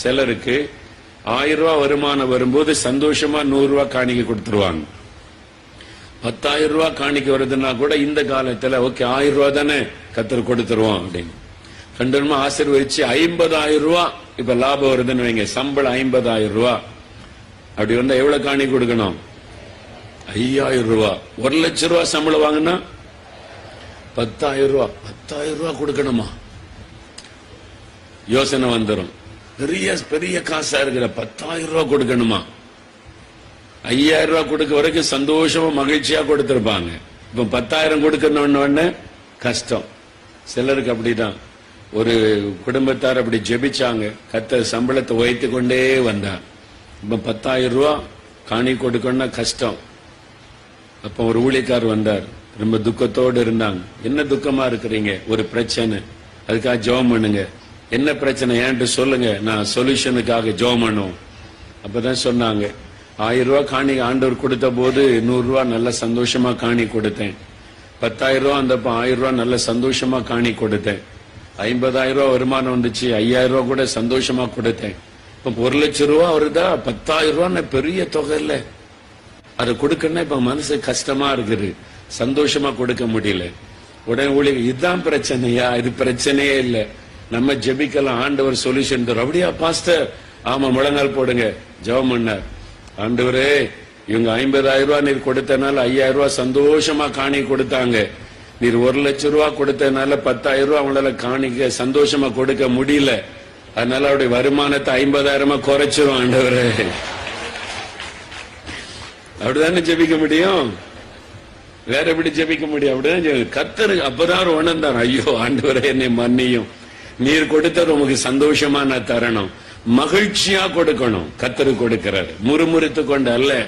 சிலருக்கு ஆயிரம் ரூபாய் வருமானம் வரும்போது சந்தோஷமா நூறு ரூபாய் காணிக்கை கொடுத்துருவாங்க. பத்தாயிரம் ரூபாய் காணிக்க வருதுன்னா கூட இந்த காலத்துல ஓகே ஆயிரம் ரூபாய் தானே கத்தர் கொடுத்துருவோம் அப்படின்னு. கண்டனமா ஆசீர்வதிச்சு ஐம்பதாயிரம் ரூபாய் இப்ப லாபம் வருதுன்னு வைங்க. சம்பளம் ஐம்பதாயிரம் ரூபாய். அப்படி வந்தா எவ்வளவு காணி கொடுக்கணும்? ஐயாயிரம் ரூபாய். ஒரு லட்சம் ரூபாய் சம்பளம் வாங்கினா பத்தாயிரம் ரூபாய். பத்தாயிரம் ரூபாய் கொடுக்கணுமா? யோசனை வந்துரும். பெரிய பெரிய காசா இருக்கிற பத்தாயிரம் ரூபாய் கொடுக்கணுமா? ஐயாயிரம் ரூபாய் கொடுக்க வரைக்கும் சந்தோஷமா மகிழ்ச்சியா கொடுத்திருப்பாங்க. இப்ப பத்தாயிரம் கொடுக்கணும்னு கஷ்டம். சிலருக்கு அப்படிதான். ஒரு குடும்பத்தார் அப்படி ஜெபிச்சாங்க. கத்த சம்பளத்தை உயர்த்தி கொண்டே வந்தார். இப்ப பத்தாயிரம் ரூபாய் காணி கொடுக்கணும்னா கஷ்டம். அப்ப ஒரு ஊழியக்கார் வந்தார். ரொம்ப துக்கத்தோடு இருந்தாங்க. என்ன துக்கமா இருக்கிறீங்க? ஒரு பிரச்சனை. அதுக்காக ஜெபம் பண்ணுங்க. என்ன பிரச்சனை? ஏன்ட்டு சொல்லுங்க. நான் சொல்யூஷனுக்காக ஜோம் பண்ணுவோம். அப்பதான் சொன்னாங்க. ஆயிரம் ரூபாய் காணி ஆண்டவர் கொடுத்த போது நூறு ரூபாய் நல்ல சந்தோஷமா காணி கொடுத்தேன். பத்தாயிரம் ரூபாய் அந்த ஆயிரம் ரூபாய் நல்ல சந்தோஷமா காணி கொடுத்தேன். ஐம்பதாயிரம் ரூபாய் வருமானம் வந்துச்சு. ஐயாயிரம் ரூபாய் கூட சந்தோஷமா கொடுத்தேன். இப்ப ஒரு லட்சம் ரூபாய் வருதா? பத்தாயிரம் ரூபான்னு பெரிய தொகை இல்லை. அதை கொடுக்கணும்னா இப்ப மனசு கஷ்டமா இருக்குது. சந்தோஷமா கொடுக்க முடியல. உடனே ஊழியர் இதுதான் பிரச்சனையா? இது பிரச்சனையே இல்லை. நம்ம ஜெபிக்கலாம் ஆண்டவர் சொல்யூஷன் தரும் அப்படியா பாஸ்டர் ஆமா முழங்கால் போடுங்க. ஜெபம் பண்ணார். ஆண்டவரே இவங்க ஐம்பதாயிரம் ரூபாய் நீர் கொடுத்தனால ஐயாயிரம் ரூபாய் சந்தோஷமா காணி கொடுத்தாங்க. நீர் ஒரு லட்சம் ரூபாய் கொடுத்தனால பத்தாயிரம் ரூபாய் அவங்களால காணிக்க சந்தோஷமா கொடுக்க முடியல. அதனால அவருடைய வருமானத்தை ஐம்பதாயிரமா குறைச்சிரும் ஆண்டவரே. அப்படிதானே ஜெபிக்க முடியும்? வேற எப்படி ஜெபிக்க முடியும்? அப்படிதான் கத்தரு அப்பதான் அவர் உணர்ந்தார். ஐயோ ஆண்டவரே என்னை மன்னியும். நீர் கொடுத்தது உமக்கு சந்தோஷமா நான் தரணும். மகிழ்ச்சியா கொடுக்கணும். கத்தரு கொடுக்கிறார். முறுமுறுத்து கொண்டு அல்ல.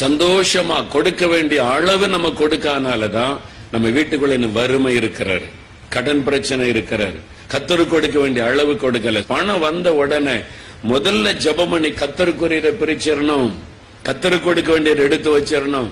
சந்தோஷமா கொடுக்க வேண்டிய அளவு நம்ம கொடுக்காதனாலதான் நம்ம வீட்டுக்குள்ள வறுமை இருக்கிறாரு. கடன் பிரச்சனை இருக்கிறாரு. கத்தரு கொடுக்க வேண்டிய அளவு கொடுக்கல. பணம் வந்த உடனே முதல்ல ஜபமணி கத்தருக்குரிய பிரிச்சிடணும். கத்தரு கொடுக்க வேண்டியது எடுத்து வச்சிடணும்.